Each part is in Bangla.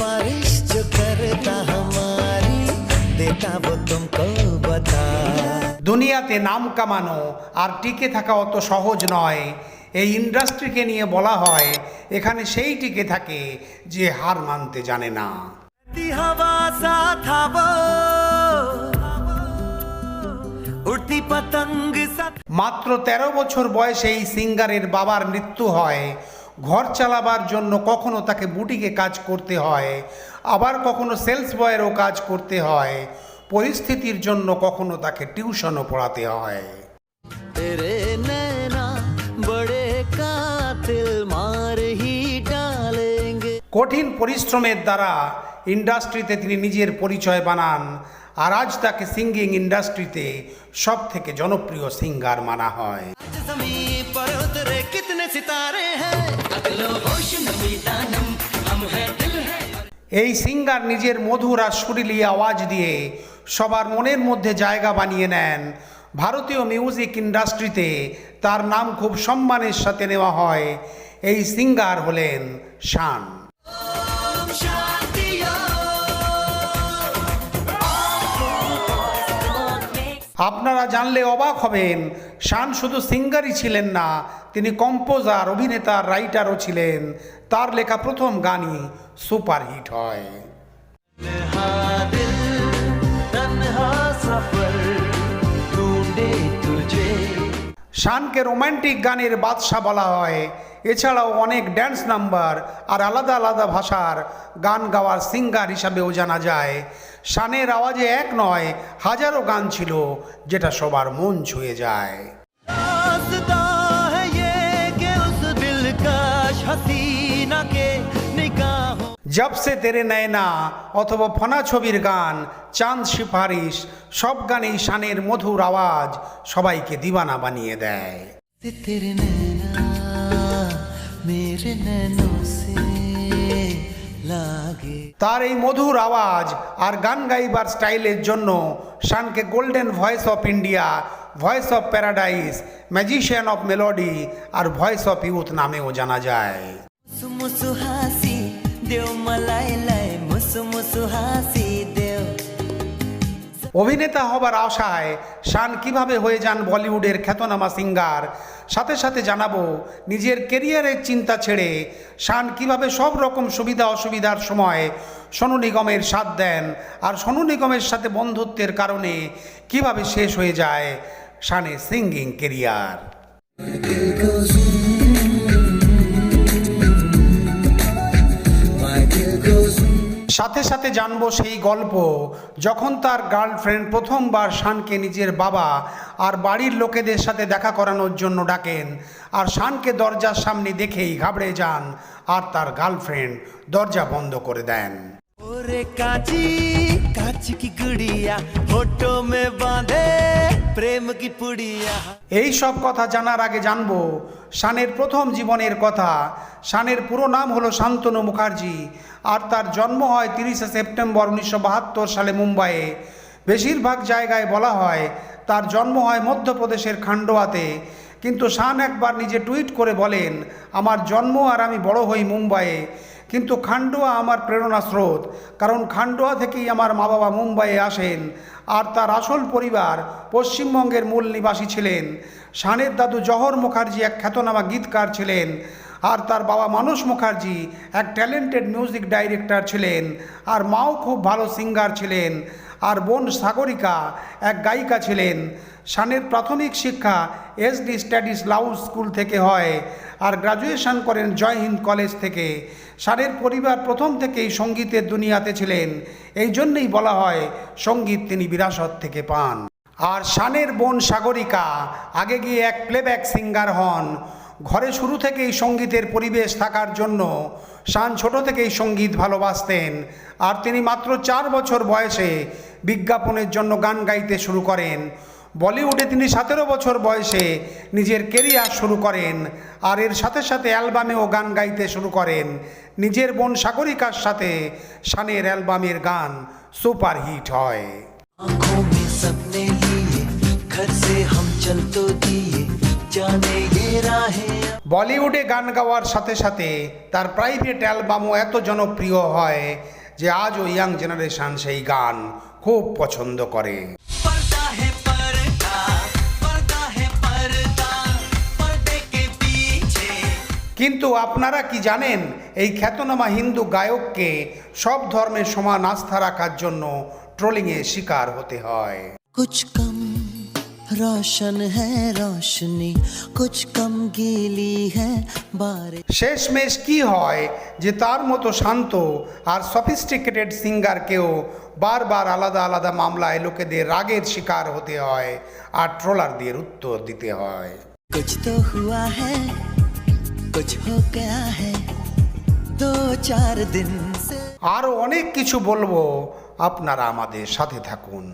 सिफारिश जो करता हमारी देता वो तुमको बता দুনিয়াতে নাম কামানো আর টিকে থাকা অত সহজ নয় এই ইন্ডাস্ট্রিকে নিয়ে বলা হয় এখানে সেই টিকে থাকে যে হার মানতে জানে না उड़ती हवा सा था वो उड़ती पतंग सा মাত্র ১৩ বছর বয়সে এই সিঙ্গারের বাবার মৃত্যু হয় ঘর চালাবার জন্য কখনো তাকে বুটিকে কাজ করতে হয় আবার কখনো সেলস বয়েরও কাজ করতে হয় পরিস্থিতির জন্য কখনো তাকে টিউশনও পড়াতে হয়। কঠিন পরিশ্রমের দ্বারা ইন্ডাস্ট্রিতে তিনি নিজের পরিচয় বানান আর আজ তাকে সিঙ্গিং ইন্ডাস্ট্রিতে সব থেকে জনপ্রিয় সিঙ্গার মানা হয়। এই সিঙ্গার নিজের মধুর আর সুরিলি আওয়াজ দিয়ে সবার মনের মধ্যে জায়গা বানিয়ে নেন। ভারতীয় মিউজিক ইন্ডাস্ট্রিতে তার নাম খুব সম্মানের সাথে নেওয়া হয়। এই সিঙ্গার হলেন শান। আপনারা জানলে অবাক হবেন। শান শুধু সিঙ্গারই ছিলেন না তিনি কম্পোজার অভিনেতা রাইটারও ছিলেন। তার লেখা প্রথম গানই সুপারহিট হয়। শানকে রোম্যান্টিক গানের বাদশাহ বলা হয়। এছাড়াও অনেক ড্যান্স নাম্বার আর আলাদা আলাদা ভাষার গান গাওয়ার সিঙ্গার হিসাবেও জানা যায়। শানের আওয়াজে এক নয় হাজারো গান ছিল যেটা সবার মন ছুঁয়ে যায়। জব সে তেরে নেয় না অথবা ফনা ছবির গান চাঁদ সিফারিশ সব গানেই শানের মধুর আওয়াজ সবাইকে দিবানা বানিয়ে দেয়। তার এই মধুর আওয়াজ আর গান গাইবার স্টাইলের জন্য শানকে golden voice of India, voice of paradise, magician of melody R voice of youth নামেও জানা যায়। মুসু দেও মালাই লাই মুসু মুসু অভিনেতা হবার আশায় শান কীভাবে হয়ে যান বলিউডের খ্যাতনামা সিঙ্গার? সাথে সাথে জানাব, নিজের কেরিয়ারের চিন্তা ছেড়ে শান কীভাবে সব রকম সুবিধা অসুবিধার সময় সোনু নিগমের সাথ দেন আর সোনু নিগমের সাথে বন্ধুত্বের কারণে কীভাবে শেষ হয়ে যায় শানের সিঙ্গিং কেরিয়ার সাথে সাথে জানব সেই গল্প। যখন তার গার্লফ্রেন্ড প্রথমবার শানকে নিজের বাবা আর বাড়ির লোকেদের সাথে দেখা করানোর জন্য ডাকেন, আর শানকে দরজার সামনে দেখেই ঘাবড়ে যান আর তার গার্লফ্রেন্ড দরজা বন্ধ করে দেন। ওরে কাঁচি কাঁচি কি গুড়িয়া ফটো মে বাঁধে প্রেম কি পুড়িয়া। এই সব কথা জানার আগে জানব শানের প্রথম জীবনের কথা। শানের পুরো নাম হলো শান্তনু মুখার্জি, আর তার জন্ম হয় তিরিশে সেপ্টেম্বর উনিশশো বাহাত্তর সালে মুম্বাইয়ে। বেশিরভাগ জায়গায় বলা হয় তার জন্ম হয় মধ্যপ্রদেশের খান্ডোয়াতে। কিন্তু শান একবার নিজে টুইট করে বলেন, আমার জন্ম আর আমি বড় হই মুম্বাইয়ে। কিন্তু খান্ডোয়া আমার প্রেরণা স্রোত, কারণ খান্ডোয়া থেকেই আমার মা বাবা মুম্বাইয়ে আসেন আর তার আসল পরিবার পশ্চিমবঙ্গের মূল নিবাসী ছিলেন। শানের দাদু জহর মুখার্জি এক খ্যাতনামা গীতকার ছিলেন আর তার বাবা মানস মুখার্জি এক ট্যালেন্টেড মিউজিক ডাইরেক্টর ছিলেন আর মাও খুব ভালো সিঙ্গার ছিলেন আর বোন সাগরিকা এক গায়িকা ছিলেন। শানের প্রাথমিক শিক্ষা এসডি স্টাডিজ লাউড স্কুল থেকে হয় আর গ্রাজুয়েশন করেন জয় হিন্দ কলেজ থেকে। শানের পরিবার প্রথম থেকেই সঙ্গীতের দুনিয়াতে ছিলেন। এই জন্যেই বলা হয় সংগীত তিনি বিরাসত থেকে পান। আর শানের বোন সাগরিকা আগে গিয়ে এক প্লেব্যাক সিঙ্গার হন। ঘরে শুরু থেকেই সঙ্গীতের পরিবেশ থাকার জন্য শান ছোট থেকেই সংগীত ভালোবাসতেন। আর তিনি মাত্র চার বছর বয়সে বিজ্ঞাপনের জন্য গান গাইতে শুরু করেন। বলিউডে তিনি সতেরো বছর বয়সে নিজের কেরিয়ার শুরু করেন আর এর সাথে সাথে অ্যালবামেও গান গাইতে শুরু করেন। নিজের বোন সাগরিকার সাথে শানের অ্যালবামের গান সুপার হিট হয় বলিউডে গান গাওয়ার সাথে সাথে তার প্রাইভেট অ্যালবামও এত জনপ্রিয় হয় যে আজও ইয়াং জেনারেশান সেই গান খুব পছন্দ করে। কিন্তু আপনারা কি জানেন এই খ্যাতনামা হিন্দু গায়ককে সব ধর্মের সমান আস্থা রাখার জন্য ট্রোলিংয়ে শিকার হতে হয়? কুছ কম রোশন হ্যাঁ, রোশনি। কুছ কম গিলি হ্যাঁ, শেষমেশ কি হয় যে তার মতো শান্ত আর সফিস্টিকেটেড সিঙ্গারকেও বারবার আলাদা আলাদা মামলায় লোকেদের রাগের শিকার হতে হয় আর ট্রোলারদের উত্তর দিতে হয়। কুছ তো হুয়া হ্যাঁ कुछ हो गया है दो चार दिन से আরও অনেক কিছু বলবো আপনারা আমাদের সাথে থাকুন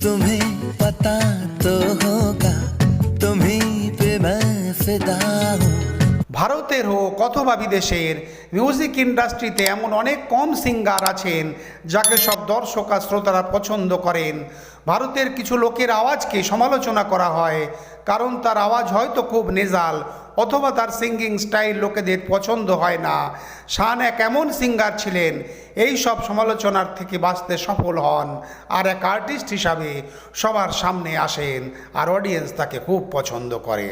तुम्हें पता तो होगा तुम्हीं पे मैं फिदा हूँ ভারতের হোক অথবা বিদেশের মিউজিক ইন্ডাস্ট্রিতে এমন অনেক কম সিঙ্গার আছেন, যাকে সব দর্শক আর শ্রোতারা পছন্দ করেন। ভারতের কিছু লোকের আওয়াজকে সমালোচনা করা হয়, কারণ তার আওয়াজ হয়তো খুব নেজাল, অথবা তার সিঙ্গিং স্টাইল লোকেদের পছন্দ হয় না। শান এক এমন সিঙ্গার ছিলেন, এই সব সমালোচনার থেকে বাঁচতে সফল হন আর এক আর্টিস্ট হিসাবে সবার সামনে আসেন আর অডিয়েন্স তাকে খুব পছন্দ করে।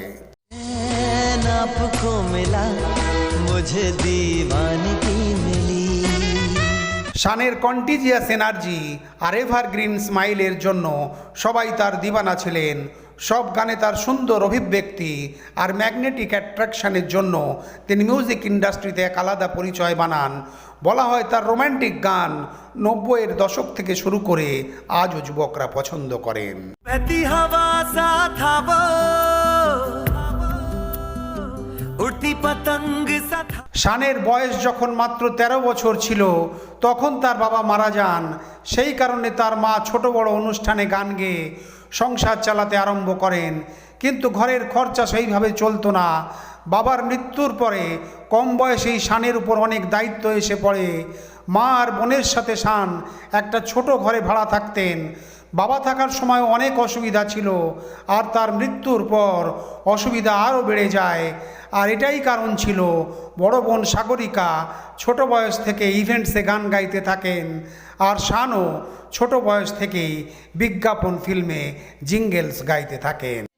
चैन आपको मिला मुझे दीवानगी मिली শানের কন্টিজিয়াস এনার্জি আর এভারগ্রিন স্মাইলের জন্য সবাই তার দিবানা ছিলেন সব গানে তার সুন্দর অভিব্যক্তি আর ম্যাগনেটিক অ্যাট্রাকশনের জন্য তিনি মিউজিক ইন্ডাস্ট্রিতে এক আলাদা পরিচয় বানান বলা হয় তার রোম্যান্টিক গান নব্বইয়ের দশক থেকে শুরু করে আজও যুবকরা পছন্দ করেন শানের বয়স যখন মাত্র ১৩ বছর ছিল, তখন তার বাবা মারা যান। সেই কারণে তার মা ছোট বড় অনুষ্ঠানে গান গেয়ে সংসার চালাতে আরম্ভ করেন। কিন্তু ঘরের খরচা সেইভাবে চলতো না। বাবার মৃত্যুর পরে কম বয়সেই শানের উপর অনেক দায়িত্ব এসে পড়ে। মা আর বোনের সাথে শান একটা ছোট ঘরে ভাড়া থাকতেন। বাবা থাকার সময় অনেক অসুবিধা ছিল আর তার মৃত্যুর পর অসুবিধা আরও বেড়ে যায়। আর এটাই কারণ ছিল, বড় বোন সাগরিকা ছোট বয়স থেকে ইভেন্টসে গান গাইতে থাকেন আর শানও ছোট বয়স থেকেই বিজ্ঞাপন ফিল্মে জিঙ্গেলস গাইতে থাকেন।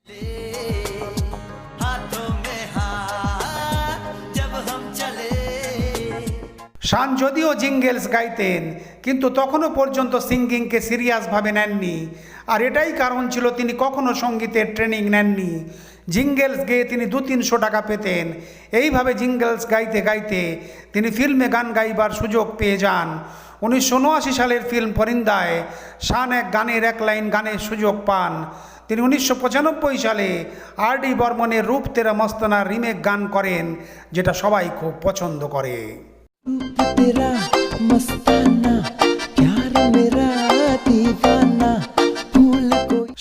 শান যদিও জিঙ্গেলস গাইতেন, কিন্তু তখনও পর্যন্ত সিঙ্গিংকে সিরিয়াসভাবে নেননি। আর এটাই কারণ ছিল তিনি কখনো সঙ্গীতের ট্রেনিং নেননি। জিঙ্গেলস গেয়ে তিনি দু তিনশো টাকা পেতেন। এইভাবে জিঙ্গেলস গাইতে গাইতে তিনি ফিল্মে গান গাইবার সুযোগ পেয়ে যান। উনিশশো উনআশি সালের ফিল্ম পরিন্দায় শান এক গানের এক লাইন গানের সুযোগ পান। তিনি উনিশশো পঁচানব্বই সালে আর ডি বর্মনের রূপ তেরা মস্তানা রিমেক গান করেন, যেটা সবাই খুব পছন্দ করে। Patira, masta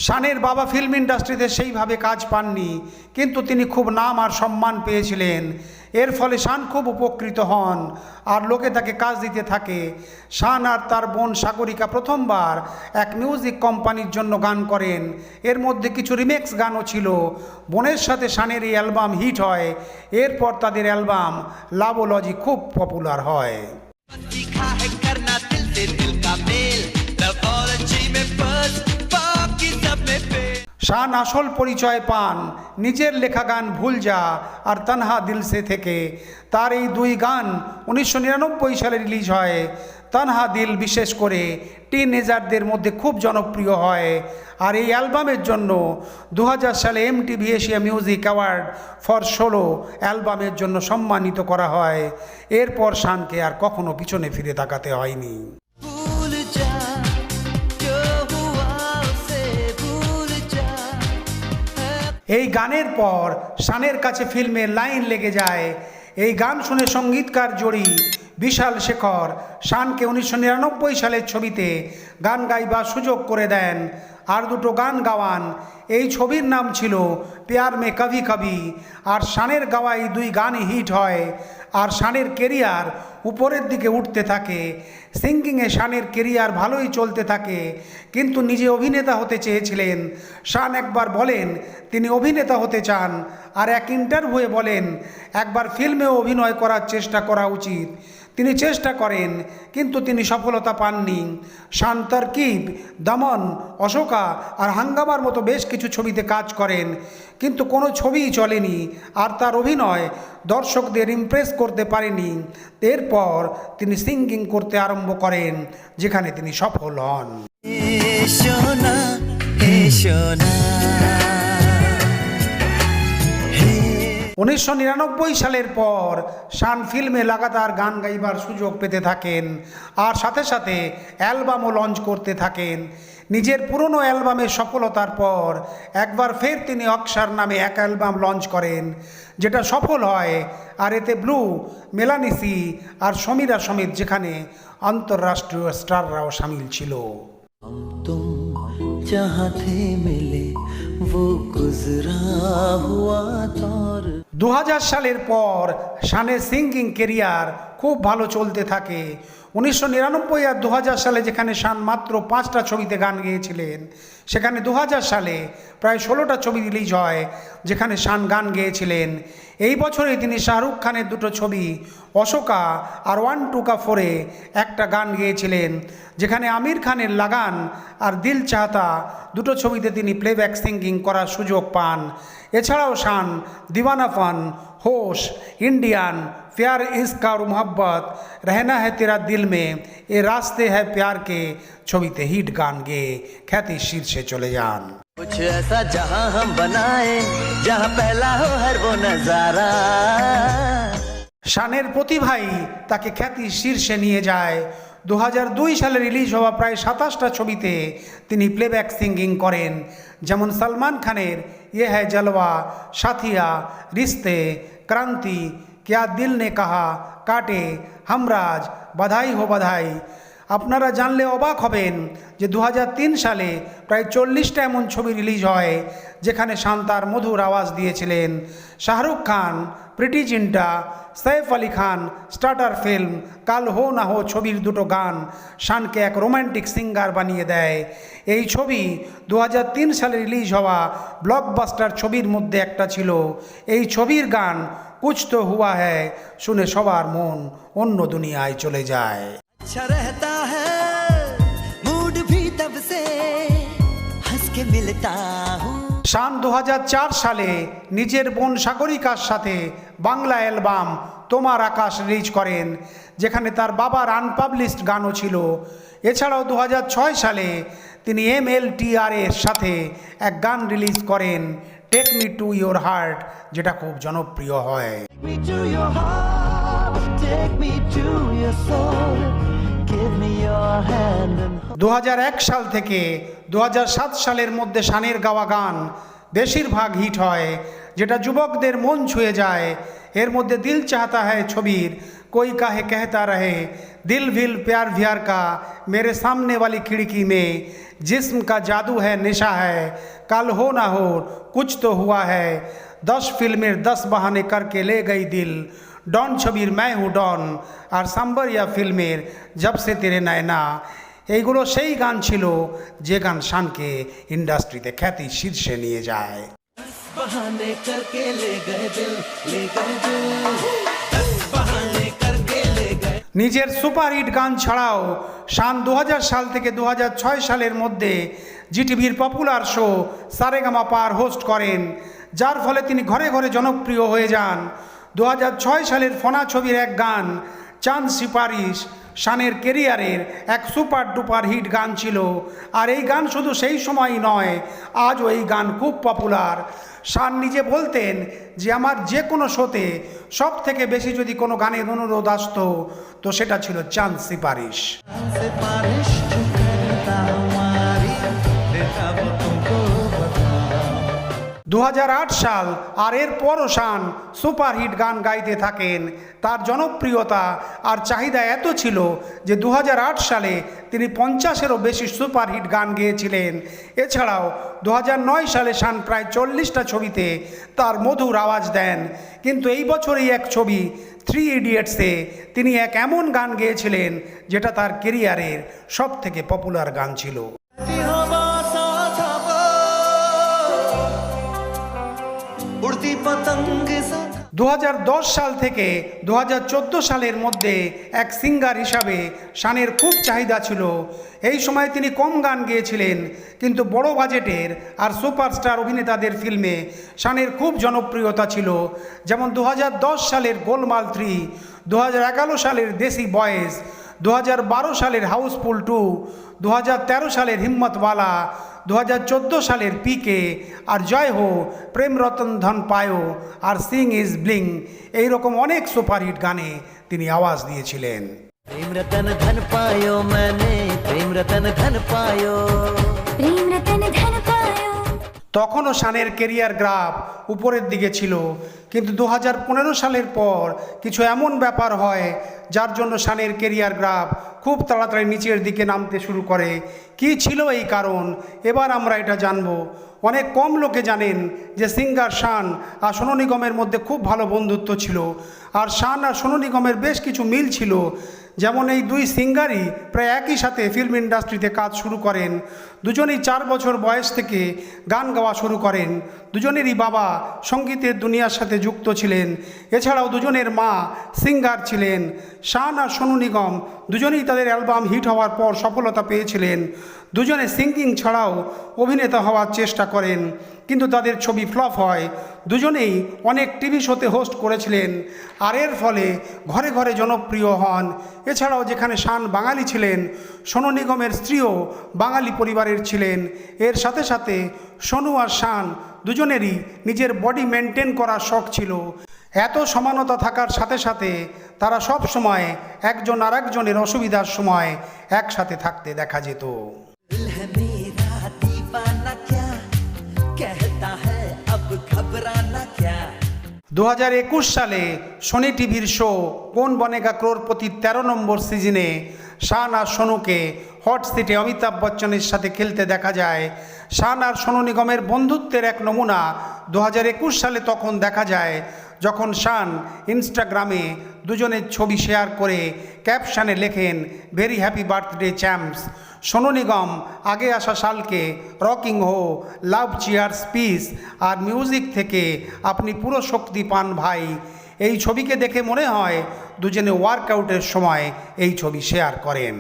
শানের বাবা ফিল্ম ইন্ডাস্ট্রিতে সেইভাবে কাজ পাননি, কিন্তু তিনি খুব নাম আর সম্মান পেয়েছিলেন। এর ফলে শান খুব উপকৃত হন আর লোকে তাকে কাজ দিতে থাকে। শান আর তার বোন সাগরিকা প্রথমবার এক মিউজিক কোম্পানির জন্য গান করেন। এর মধ্যে কিছু রিমেক্স গানও ছিল। বোনের সাথে শানের এই অ্যালবাম হিট হয়। এরপর তাদের অ্যালবাম লাবোলজি খুব পপুলার হয়। শান আসল পরিচয় পান, নিজের লেখা গান ভুল যা আর তানহা দিলসে থেকে। তার এই দুই গান উনিশশো নিরানব্বই সালে রিলিজ হয়। তানহা দিল বিশেষ করে টিনেজারদের মধ্যে খুব জনপ্রিয় হয়। আর এই অ্যালবামের জন্য দু হাজার সালে MTV Asia music award for solo অ্যালবামের জন্য সম্মানিত করা হয়। এরপর শানকে আর কখনো পিছনে ফিরে তাকাতে হয়নি। এই গানের পর শানের কাছে ফিল্মের লাইন লেগে যায়। এই গান শুনে সঙ্গীতকার জড়ি বিশাল শেখর। শানকে উনিশশো নিরানব্বই সালের ছবিতে গান গাইবার সুযোগ করে দেন। আর দুটো গান গাওয়ান। এই ছবির নাম ছিল পেয়ার মে কভি কভি। আর শানের গাওয়াই দুই গানই হিট হয়। আর শানের কেরিয়ার উপরের দিকে উঠতে থাকে। সিঙ্গিংয়ে শানের কেরিয়ার ভালোই চলতে থাকে, কিন্তু নিজে অভিনেতা হতে চেয়েছিলেন। শান একবার বলেন, তিনি অভিনেতা হতে চান। আর এক ইন্টারভিউয়ে বলেন, একবার ফিল্মেও অভিনয় করার চেষ্টা করা উচিত। তিনি চেষ্টা করেন, কিন্তু তিনি সফলতা পাননি। শান দমন, অশোকা আর হাঙ্গামার মতো বেশ কিছু ছবিতে কাজ করেন, কিন্তু কোনো ছবিই চলেনি আর তার অভিনয় দর্শকদের ইমপ্রেস করতে পারেনি। এরপর তিনি সিঙ্গিং করতে আরম্ভ করেন, যেখানে তিনি সফল হন। সোনা সোনা উনিশশো নিরানব্বই সালের পর শান ফিল্মে লাগাতার গান গাইবার সুযোগ পেতে থাকেন আর সাথে সাথে অ্যালবামও লঞ্চ করতে থাকেন। নিজের পুরনো অ্যালবামের সফলতার পর একবার ফের তিনি অক্সার নামে এক অ্যালবাম লঞ্চ করেন, যেটা সফল হয় আর এতে ব্লু মেলানিসি আর সমীরা সমিত যেখানে আন্তঃরাষ্ট্রীয় স্টাররাও সামিল ছিল। দু হাজার সালের পর শানের সিঙ্গিং কেরিয়ার খুব ভালো চলতে থাকে। উনিশশো নিরানব্বই আর দু হাজার সালে যেখানে শান মাত্র পাঁচটা ছবিতে গান গেয়েছিলেন, সেখানে দু হাজার সালে প্রায় ষোলোটা ছবি রিলিজ হয়, যেখানে শান গান গেয়েছিলেন। এই বছরে তিনি শাহরুখ খানের দুটো ছবি, অশোকা আর ওয়ান টুকা ফোরে একটা গান গেয়েছিলেন, যেখানে আমির খানের লাগান আর দিল চাহতা দুটো ছবিতে তিনি প্লেব্যাক সিঙ্গিং করার সুযোগ পান। এছাড়াও শান দিওয়ানাফান হোশ, ইন্ডিয়ান, প্যার ইসকা আর মোহাব্বত, রহনা হ্যা তেরা দিল মে, এ রাস্তে হ্যায় প্যারকে ছবিতে হিট গান গেয়ে খ্যাতি শীর্ষে চলে যান। कुछ ऐसा जहाँ हम बनाए जहाँ पहला हो हर वो नजारा শানের প্রতিভাই তাকে খ্যাতির শীর্ষে নিয়ে যায় দু সালে রিলিজ হওয়া প্রায় সাতাশটা ছবিতে তিনি প্লেব্যাক সিঙ্গিং করেন যেমন সলমান খানের ইয়ে হ্যায় জলওয়া সাথিয়া রিস্তে ক্রান্তি ক্যা দিল নে কাহা কাটে হামরাজ বাধাই হো বাধাই আপনারা জানলে অবাক হবেন যে দু হাজার তিন সালে প্রায় চল্লিশটা এমন ছবি রিলিজ হয় যেখানে শান্তার মধুর আওয়াজ দিয়েছিলেন। শাহরুখ খান, প্রিটি জিন্টা সৈফ আলী খান, স্টার্টার ফিল্ম, কাল হো না হো ছবির দুটো গান শানকে এক রোম্যান্টিক সিঙ্গার বানিয়ে দেয়। এই ছবি দু হাজার তিন সালে রিলিজ হওয়া ব্লকবাস্টার ছবির মধ্যে একটা ছিল। এই ছবির গান কুছ তো হুয়া হ্যায়, শুনে সবার মন অন্য দুনিয়ায় চলে যায়। अच्छा रहता है मूड भी तब से हंस के मिलता हूँ শান দু সালে নিজের বোন সাগরিকার সাথে বাংলা অ্যালবাম তোমার আকাশ রিলিজ করেন যেখানে তার বাবার আনপাবলিশড গানও ছিল এছাড়াও দু সালে তিনি এম এল এর সাথে এক গান রিলিজ করেন take me to your heart যেটা খুব জনপ্রিয় হয় Take me to your heart, take me to your soul, give me your hand and দু সাল থেকে দু সালের মধ্যে শানের গাওয়া গান বেশিরভাগ হিট হয় যেটা যুবকদের মন ছুঁয়ে যায় এর মধ্যে দিল চাহতা হ্যায় ছবির কই কাহে कहता रहे दिल ভিল प्यार ভিয়ার का मेरे सामने वाली खिड़की में जिस्म का जादू है नेशा है कल हो ना हो कुछ तो हुआ है दस फिल्मेर दस बहाने करके ले गई दिल ডন ছবির ম্যায় হু ডন আর সাম্বারিয়া ফিল্মের জবসে তেরে নেয় না এইগুলো সেই গান ছিল যে গান শানকে ইন্ডাস্ট্রিতে খ্যাতি শীর্ষে নিয়ে যায়। নিজের সুপারহিট গান ছাড়াও শান দু হাজার সাল থেকে দু হাজার ছয় সালের মধ্যে জিটিভির popular show Sa Re Ga Ma Pa host করেন যার ফলে তিনি ঘরে ঘরে জনপ্রিয় হয়ে যান। দু হাজার ছয় সালের ফনা ছবির এক গান, চাঁদ সিপারিশ শানের কেরিয়ারের এক সুপার ডুপার হিট গান ছিল। আর এই গান শুধু সেই সময়ই নয়, আজও এই গান খুব পপুলার শান নিজে বলতেন যে, আমার যে কোনো শোতে সব থেকে বেশি যদি কোনো গানের অনুরোধ আসতো, তো সেটা ছিল চাঁদ সিপারিশ দু হাজার আট সাল আর এর পরও শান সুপারহিট গান গাইতে থাকেন। তার জনপ্রিয়তা আর চাহিদা এত ছিল যে দু হাজার আট সালে তিনি পঞ্চাশেরও বেশি সুপারহিট গান গেয়েছিলেন। এছাড়াও দু হাজার নয় সালে শান প্রায় চল্লিশটা ছবিতে তার মধুর আওয়াজ দেন। কিন্তু এই বছরই এক ছবি, থ্রি ইডিয়েটসে তিনি এক এমন গান গেয়েছিলেন যেটা তার কেরিয়ারের সব থেকে পপুলার গান ছিল। দু হাজার দশ সাল থেকে দু হাজার চোদ্দ সালের মধ্যে এক সিঙ্গার হিসাবে শানের খুব চাহিদা ছিল। এই সময় তিনি কম গান গেয়েছিলেন, কিন্তু বড় বাজেটের আর সুপারস্টার অভিনেতাদের ফিল্মে শানের খুব জনপ্রিয়তা ছিল। যেমন দু হাজার দশ সালের গোলমাল থ্রি দু হাজার এগারো সালের দেশি বয়েস দু হাজার বারো সালের হাউসফুল টু দু হাজার তেরো সালের হিম্মতওয়ালা দু হাজার চোদ্দ সালের পিকে আর জয় হো প্রেম রতন ধন পায়ো আর সিং ইজ ব্লিং এই রকম অনেক সুপারহিট গানে তিনি আওয়াজ দিয়েছিলেন। প্রেম রতন ধন পায়ো মানে প্রেম রতন ধন পায়ো। প্রেম রতন ধন তখনও শানের কেরিয়ার গ্রাফ উপরের দিকে ছিল। কিন্তু দু হাজার পনেরো সালের পর কিছু এমন ব্যাপার হয়, যার জন্য শানের কেরিয়ার গ্রাফ খুব তাড়াতাড়ি নিচের দিকে নামতে শুরু করে। কি ছিল এই কারণ? এবার আমরা এটা জানব। অনেক কম লোকে জানেন যে সিঙ্গার শান আর সোনু নিগমের মধ্যে খুব ভালো বন্ধুত্ব ছিল। আর শান আর সোনু নিগমের বেশ কিছু মিল ছিল। যেমন এই দুই সিঙ্গারই প্রায় একই সাথে ফিল্ম ইন্ডাস্ট্রিতে কাজ শুরু করেন। দুজনেই চার বছর বয়স থেকে গান গাওয়া শুরু করেন। দুজনেরই বাবা সঙ্গীতের দুনিয়ার সাথে যুক্ত ছিলেন। এছাড়াও দুজনের মা সিঙ্গার ছিলেন। শান আর সোনু নিগম দুজনেই তাদের অ্যালবাম হিট হওয়ার পর সফলতা পেয়েছিলেন। দুজনে সিঙ্গিং ছাড়াও অভিনেতা হওয়ার চেষ্টা করেন। কিন্তু তাদের ছবি ফ্লপ হয়। দুজনেই অনেক টিভি শোতে হোস্ট করেছিলেন। আর এর ফলে ঘরে ঘরে জনপ্রিয় হন। এছাড়াও যেখানে শান বাঙালি ছিলেন, সোনু নিগমের স্ত্রীও বাঙালি পরিবারের ছিলেন। এর সাথে সাথে সোনু আর শান দুজনেরই নিজের বডি মেনটেন করার শখ ছিল। এত সমানতা থাকার সাথে সাথে তারা সব সময় একজন আর একজনের অসুবিধার সময় একসাথে থাকতে দেখা যেত। দু হাজার একুশ সালে সোনি টিভির শো কোন বনেগা ক্রোরপতির তেরো নম্বর সিজনে শান আর সোনুকে হট সিটে অমিতাভ বচ্চনের সাথে খেলতে দেখা যায়। শান আর সোনু নিগমের বন্ধুত্বের এক নমুনা দু হাজার একুশ সালে তখন দেখা যায়, যখন শান ইনস্টাগ্রামে দুজনের ছবি শেয়ার করে ক্যাপশানে লেখেন very happy birthday champs Sonu Nigam, আগে আসা সালকে রকিং হো, লাভ চিয়ার পিস, আর মিউজিক থেকে আপনি পুরো শক্তি পান ভাই। এই ছবিকে দেখে মনে হয় দুজনে ওয়ার্কআউটের সময় এই ছবি শেয়ার করেন।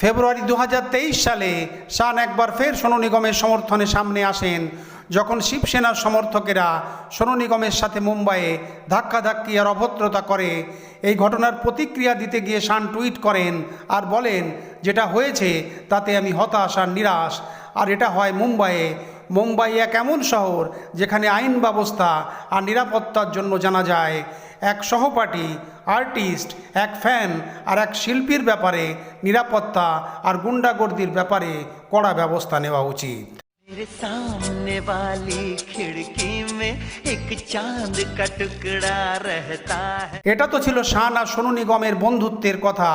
ফেব্রুয়ারি দু হাজার তেইশ সালে শান একবার ফের সোনু নিগমের সমর্থনে সামনে আসেন। যখন শিবসেনার সমর্থকেরা সোনু নিগমের সাথে মুম্বাইয়ে ধাক্কাধাক্কি আর অভদ্রতা করে এই ঘটনার প্রতিক্রিয়া দিতে গিয়ে শান টুইট করেন আর বলেন, যেটা হয়েছে, তাতে আমি হতাশ আর নিরাশ। আর এটা হয় মুম্বাইয়ে। মুম্বাই এক এমন শহর যেখানে আইন ব্যবস্থা আর নিরাপত্তার জন্য জানা যায়, এক সহপাঠী, আর্টিস্ট, এক ফ্যান আর এক শিল্পীর ব্যাপারে নিরাপত্তা আর গুন্ডাগর্দির ব্যাপারে কড়া ব্যবস্থা নেওয়া উচিত। मेरे सामने वाली खिड़की में एक चांद का टुकड़ा रहता है এটা তো ছিল শান আর সোনু নিগমের বন্ধুত্বের কথা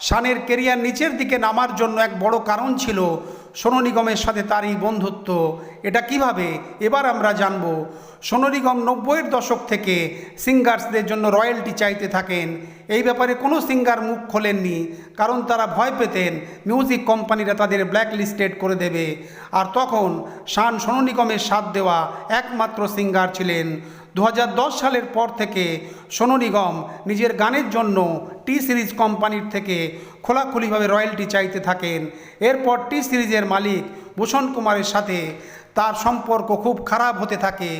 শানের কেরিয়ার নিচের দিকে নামার জন্য এক বড় কারণ ছিল সোনু নিগমের সাথে তার এই বন্ধুত্ব এটা কিভাবে এবার আমরা জানব সোনু নিগম নব্বইয়ের দশক থেকে সিঙ্গার্সদের জন্য রয়্যালটি চাইতে থাকেন। এই ব্যাপারে কোনো সিঙ্গার মুখ খোলেননি, কারণ তারা ভয় পেতেন মিউজিক কোম্পানিরা তাদের ব্ল্যাক লিস্টেড করে দেবে। আর তখন শান সোনু নিগমের সাথ দেওয়া একমাত্র সিঙ্গার ছিলেন। দু হাজার দশ সালের পর থেকে সোনু নিগম নিজের গানের জন্য টি সিরিজ কোম্পানির থেকে খোলাখুলিভাবে রয়্যালটি চাইতে থাকেন। এরপর টি সিরিজের মালিক ভূষণ কুমারের সাথে তার সম্পর্ক খুব খারাপ হতে থাকে।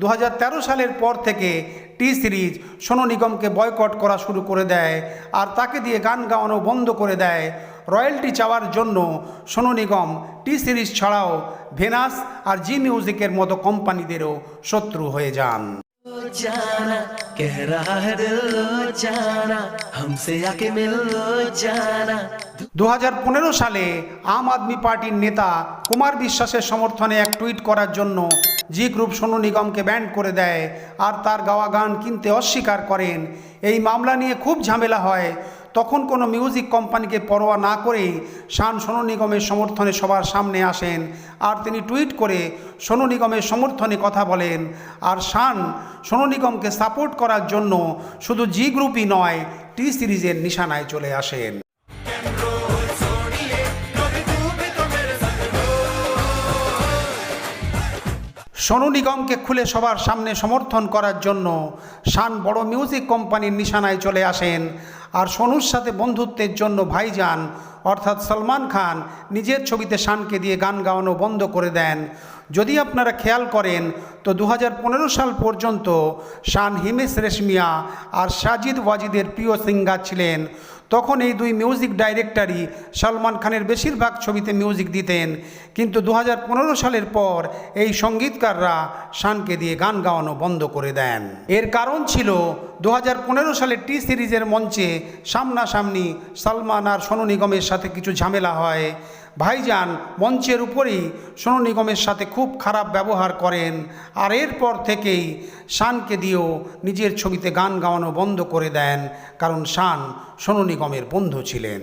দু হাজার তেরো সালের পর থেকে টি সিরিজ সোনু নিগমকে বয়কট করা শুরু করে দেয় আর তাকে দিয়ে গান গাওয়ানো বন্ধ করে দেয়। রয়্যালটি চাওয়ার জন্য সোনু নিগম টি সিরিজ ছাড়াও ভেনাস আর জি মিউজিকের মতো কোম্পানিদেরও শত্রু হয়ে যান। जाना कह रहा है दिल लो जाना हमसे आके मिल लो जाना দু সালে আম আদমি পার্টির নেতা কুমার বিশ্বাসের সমর্থনে এক টুইট করার জন্য জি গ্রুপ সোনু নিগমকে ব্যান্ড করে দেয় আর তার গাওয়া গান কিনতে অস্বীকার করেন এই মামলা নিয়ে খুব ঝামেলা হয় তখন কোনো মিউজিক কোম্পানিকে পরোয়া না করেই শান সোনু নিগমের সমর্থনে সবার সামনে আসেন। আর তিনি টুইট করে সোনু নিগমের সমর্থনে কথা বলেন, আর শান সোনু নিগমকে সাপোর্ট করার জন্য শুধু জি গ্রুপই নয় টি সিরিজের নিশানায় চলে আসেন। সোনু নিগমকে খুলে সবার সামনে সমর্থন করার জন্য শান বড় মিউজিক কোম্পানির নিশানায় চলে আসেন। আর সোনুর সাথে বন্ধুত্বের জন্য ভাইজান, অর্থাৎ সলমান খান, নিজের ছবিতে শানকে দিয়ে গান গাওয়ানো বন্ধ করে দেন। যদি আপনারা খেয়াল করেন তো দু হাজার পনেরো সাল পর্যন্ত শান হিমেশ রেশমিয়া আর সাজিদ ওয়াজিদের প্রিয় সিঙ্গার ছিলেন। তখন এই দুই মিউজিক ডাইরেক্টরই সলমান খানের বেশিরভাগ ছবিতে মিউজিক দিতেন। কিন্তু দু হাজার পনেরো সালের পর এই সঙ্গীতকাররা শানকে দিয়ে গান গাওয়ানো বন্ধ করে দেন। এর কারণ ছিল দু হাজার পনেরো সালে টি সিরিজের মঞ্চে সামনাসামনি সালমান আর সোনু নিগমের সাথে কিছু ঝামেলা হয়। ভাইজান মঞ্চের উপরেই সোনু নিগমের সাথে খুব খারাপ ব্যবহার করেন আর এরপর থেকেই শানকে দিয়েও নিজের ছবিতে গান গাওয়ানো বন্ধ করে দেন কারণ শান সোনু নিগমের বন্ধু ছিলেন।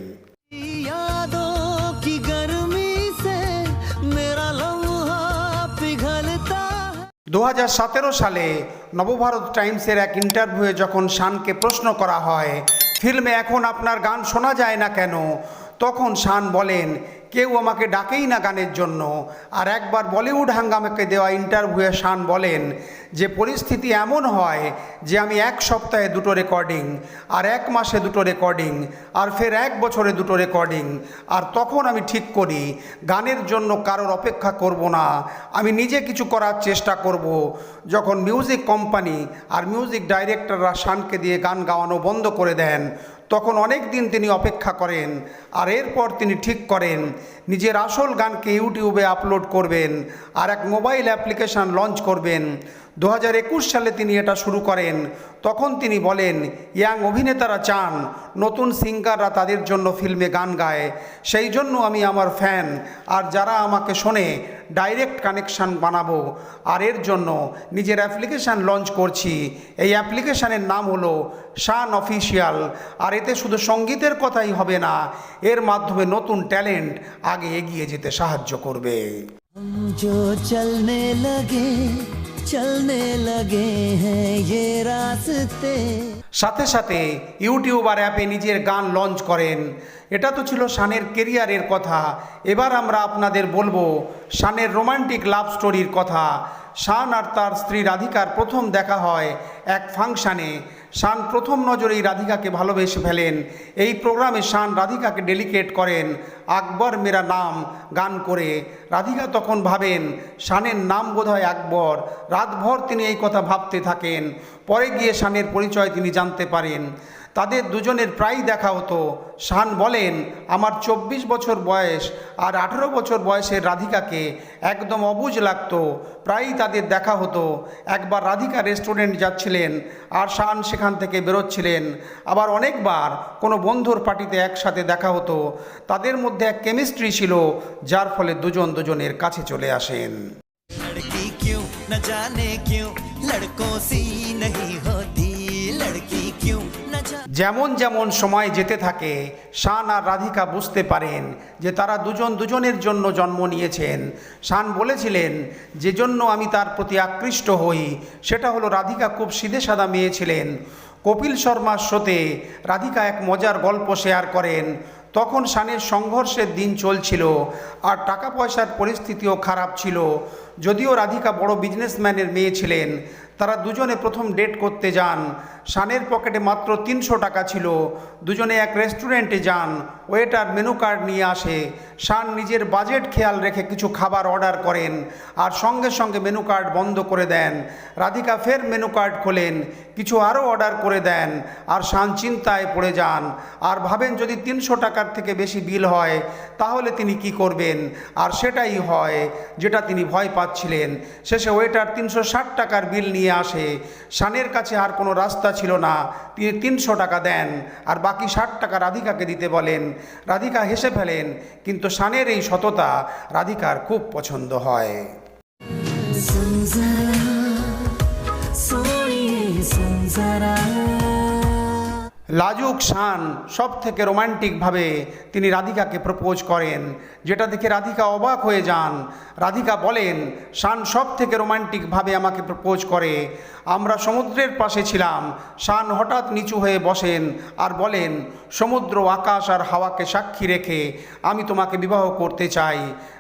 দু হাজার সতেরো সালে নবভারত টাইমসের এক ইন্টারভিউয়ে যখন শানকে প্রশ্ন করা হয় ফিল্মে এখন আপনার গান শোনা যায় না কেন? তখন শান বলেন কেউ আমাকে ডাকেই না গানের জন্য। আর একবার বলিউড হাঙ্গামাকে দেওয়া ইন্টারভিউয়ে শান বলেন যে পরিস্থিতি এমন হয় যে আমি এক সপ্তাহে দুটো রেকর্ডিং, আর এক মাসে দুটো রেকর্ডিং, আর ফের এক বছরে দুটো রেকর্ডিং, আর তখন আমি ঠিক করি, গানের জন্য কারোর অপেক্ষা করব না, আমি নিজে কিছু করার চেষ্টা করব। যখন মিউজিক কোম্পানি আর মিউজিক ডাইরেক্টররা শানকে দিয়ে গান গাওয়ানো বন্ধ করে দেন, তখন অনেক দিন তিনি অপেক্ষা করেন, আর এরপর তিনি ঠিক করেন, নিজের আসল গানকে ইউটিউবে আপলোড করবেন, আর এক মোবাইল অ্যাপ্লিকেশান লঞ্চ করবেন। দু হাজার একুশ সালে তিনি এটা শুরু করেন। তখন তিনি বলেন, ইয়াং অভিনেতারা চান নতুন সিঙ্গাররা তাদের জন্য ফিল্মে গান গায়। সেই জন্য আমি আমার ফ্যান। আর যারা আমাকে শোনে, ডাইরেক্ট কানেকশান বানাবো। আর এর জন্য নিজের অ্যাপ্লিকেশান লঞ্চ করছি। এই অ্যাপ্লিকেশানের নাম হলো শান অফিসিয়াল আর এতে শুধু সঙ্গীতের কথাই হবে না, এর মাধ্যমে নতুন ট্যালেন্ট আগে এগিয়ে যেতে সাহায্য করবে। চলনে লগে হে রাস্তে সাথে সাথে ইউটিউবার অ্যাপে নিজের গান লঞ্চ করেন। এটা তো ছিল শানের কেরিয়ারের কথা। এবার আমরা আপনাদের বলব শানের রোমান্টিক লাভ স্টোরির কথা। শান আর তার স্ত্রী রাধিকার প্রথম দেখা হয় এক ফাংশানে। শান প্রথম নজরেই রাধিকাকে ভালোবেসে ফেলেন। এই প্রোগ্রামে শান রাধিকাকে ডেলিকেট করেন আকবর মেরা নাম গান করে। রাধিকা তখন ভাবেন, শানের নাম বোধহয় আকবর। রাতভর তিনি এই কথা ভাবতে থাকেন। পরে গিয়ে শানের পরিচয় তিনি জানতে পারেন। তাদের দুজনের প্রায় দেখা হতো শান বলেন আমার চব্বিশ বছর বয়স আর আঠেরো বছর বয়সের রাধিকাকে একদম অবুঝ লাগতো প্রায়ই তাদের দেখা হতো একবার রাধিকা রেস্টুরেন্ট যাচ্ছিলেন আর শান সেখান থেকে বেরোচ্ছিলেন আবার অনেকবার কোনো বন্ধুর পার্টিতে একসাথে দেখা হতো তাদের মধ্যে এক কেমিস্ট্রি ছিল যার ফলে দুজন দুজনের কাছে চলে আসেন लड़की क्यों न जाने क्यों लड़कों सी नहीं होती लड़की क्यों न जाने যেমন যেমন সময় যেতে থাকে, শান আর রাধিকা বুঝতে পারেন যে তারা দুজন দুজনের জন্য জন্ম নিয়েছেন। শান বলেছিলেন যে জন্য আমি তার প্রতি আকৃষ্ট হই, সেটা হলো রাধিকা খুব সিধে সাদা মেয়ে ছিলেন। কপিল শর্মার শোতে রাধিকা এক মজার গল্প শেয়ার করেন। তখন শানের সংঘর্ষের দিন চলছিল আর টাকা পয়সার পরিস্থিতিও খারাপ ছিল। যদিও রাধিকা বড় বিজনেসম্যানের মেয়ে ছিলেন, তারা দুজনে প্রথম ডেট করতে যান। শানের পকেটে মাত্র তিনশো টাকা ছিল। দুজনে এক রেস্টুরেন্টে যান। ওয়েটার মেনু কার্ড নিয়ে আসে। শান নিজের বাজেট খেয়াল রেখে কিছু খাবার অর্ডার করেন আর সঙ্গে সঙ্গে মেনু কার্ড বন্ধ করে দেন। রাধিকা ফের মেনু কার্ড খোলেন। কিছু আরও অর্ডার করে দেন আর শান চিন্তায় পড়ে যান। আর ভাবেন যদি তিনশো টাকার থেকে বেশি বিল হয়, তাহলে তিনি কি করবেন? আর সেটাই হয় যেটা তিনি ভয় পাচ্ছিলেন। শেষে ওয়েটার তিনশো ষাট টাকার বিল নিয়ে আসে। শানের কাছে আর কোনো রাস্তা ছিল না। তিনি তিনশো টাকা দেন আর বাকি ষাট টাকা রাধিকাকে দিতে বলেন। রাধিকা হেসে ফেলেন, কিন্তু শানের এই সততা রাধিকার খুব পছন্দ হয়। লাজুক শান সব থেকে রোমান্টিকভাবে তিনি রাধিকাকে প্রপোজ করেন। যেটা দেখে রাধিকা অবাক হয়ে যান। রাধিকা বলেন, শান সব থেকে রোমান্টিকভাবে আমাকে প্রপোজ করে। আমরা সমুদ্রের পাশে ছিলাম। শান হঠাৎ নিচু হয়ে বসেন আর বলেন, সমুদ্র, আকাশ আর হাওয়াকে সাক্ষী রেখে আমি তোমাকে বিবাহ করতে চাই।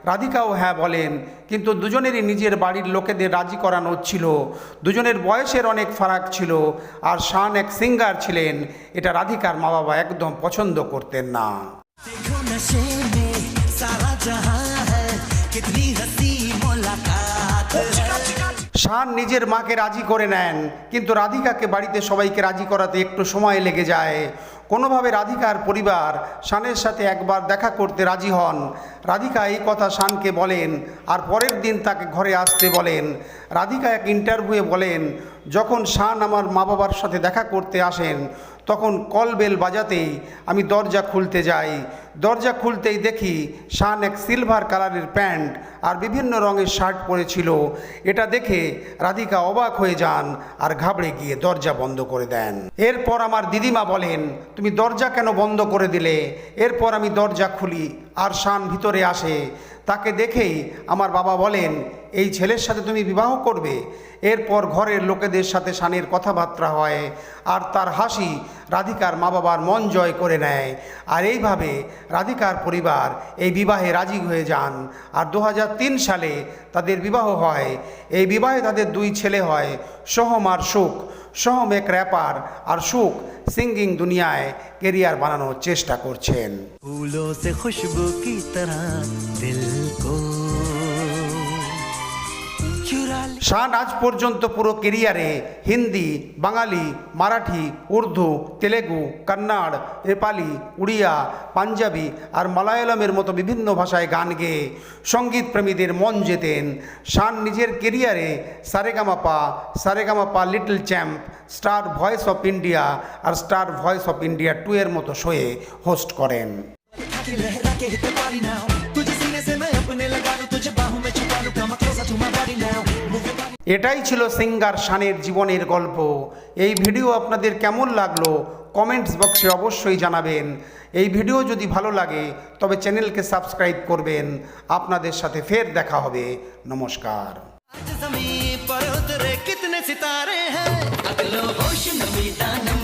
রাধিকাও হ্যাঁ বলেন, কিন্তু দুজনেরই নিজের বাড়ির লোকেদের রাজি করানো ছিল। দুজনের বয়সের অনেক ফারাক ছিল আর শান এক সিঙ্গার ছিলেন। এটা রাধিকার মা বাবা একদম পছন্দ করতেন না। सारा जहां है कितनी हसी मुलाकात है শান নিজের মাকে রাজি করে নেন কিন্তু রাধিকাকে বাড়িতে সবাইকে রাজি করাতে একটু সময় লেগে যায় কোনোভাবে রাধিকার পরিবার শানের সাথে একবার দেখা করতে রাজি হন রাধিকা এই কথা শানকে বলেন আর পরের দিন তাকে ঘরে আসতে বলেন রাধিকা এক ইন্টারভিউয়ে বলেন যখন শান আমার মা বাবার সাথে দেখা করতে আসেন তখন কল বেল বাজাতেই আমি দরজা খুলতে যাই দরজা খুলতেই দেখি শান এক সিলভার কালারের প্যান্ট আর বিভিন্ন রঙের শার্ট পরেছিল। এটা দেখে রাধিকা অবাক হয়ে যান আর ঘাবড়ে গিয়ে দরজা বন্ধ করে দেন। এরপর আমার দিদিমা বলেন, তুমি দরজা কেন বন্ধ করে দিলে? এরপর আমি দরজা খুলি। আর শান ভিতরে আসে। তাকে দেখেই আমার বাবা বলেন, এই ছেলের সাথে তুমি বিবাহ করবে? এরপর ঘরের লোকেদের সাথে শানের কথাবার্তা হয় আর তার হাসি রাধিকার মা বাবার মন জয় করে নেয়। আর এইভাবে রাধিকার পরিবার এই বিবাহে রাজি হয়ে যান। আর দু হাজার তিন সালে তাদের বিবাহ হয়। এই বিবাহে তাদের দুই ছেলে হয়, সোহম আর সুখ। সোহম এক র্যাপার আর সুখ সিঙ্গিং দুনিয়ায় কেরিয়ার বানানোর চেষ্টা করছেন। শান আজ পর্যন্ত পুরো কেরিয়ারে হিন্দি, বাঙালি, মারাঠি, উর্দু, তেলেগু, কন্নড়, নেপালি, উড়িয়া, পাঞ্জাবি আর মালায়ালামের মতো বিভিন্ন ভাষায় গান গেয়ে সংগীত প্রেমীদের মন জেতেন। শান নিজের কেরিয়ারে Sa Re Ga Ma Pa Sa Re Ga Ma Pa little champ, star voice of India R star voice of India two এর মতো শোয়ে হোস্ট করেন। এটাই ছিল সিঙ্গার শানের জীবনের গল্প এই ভিডিও আপনাদের কেমন লাগলো কমেন্টস বক্সে অবশ্যই জানাবেন এই ভিডিও যদি ভালো লাগে তবে চ্যানেলকে সাবস্ক্রাইব করবেন আপনাদের সাথে ফের দেখা হবে নমস্কার आज जमीन पर उतरे कितने सितारे हैं अगलो होश नमी दानम हम हैं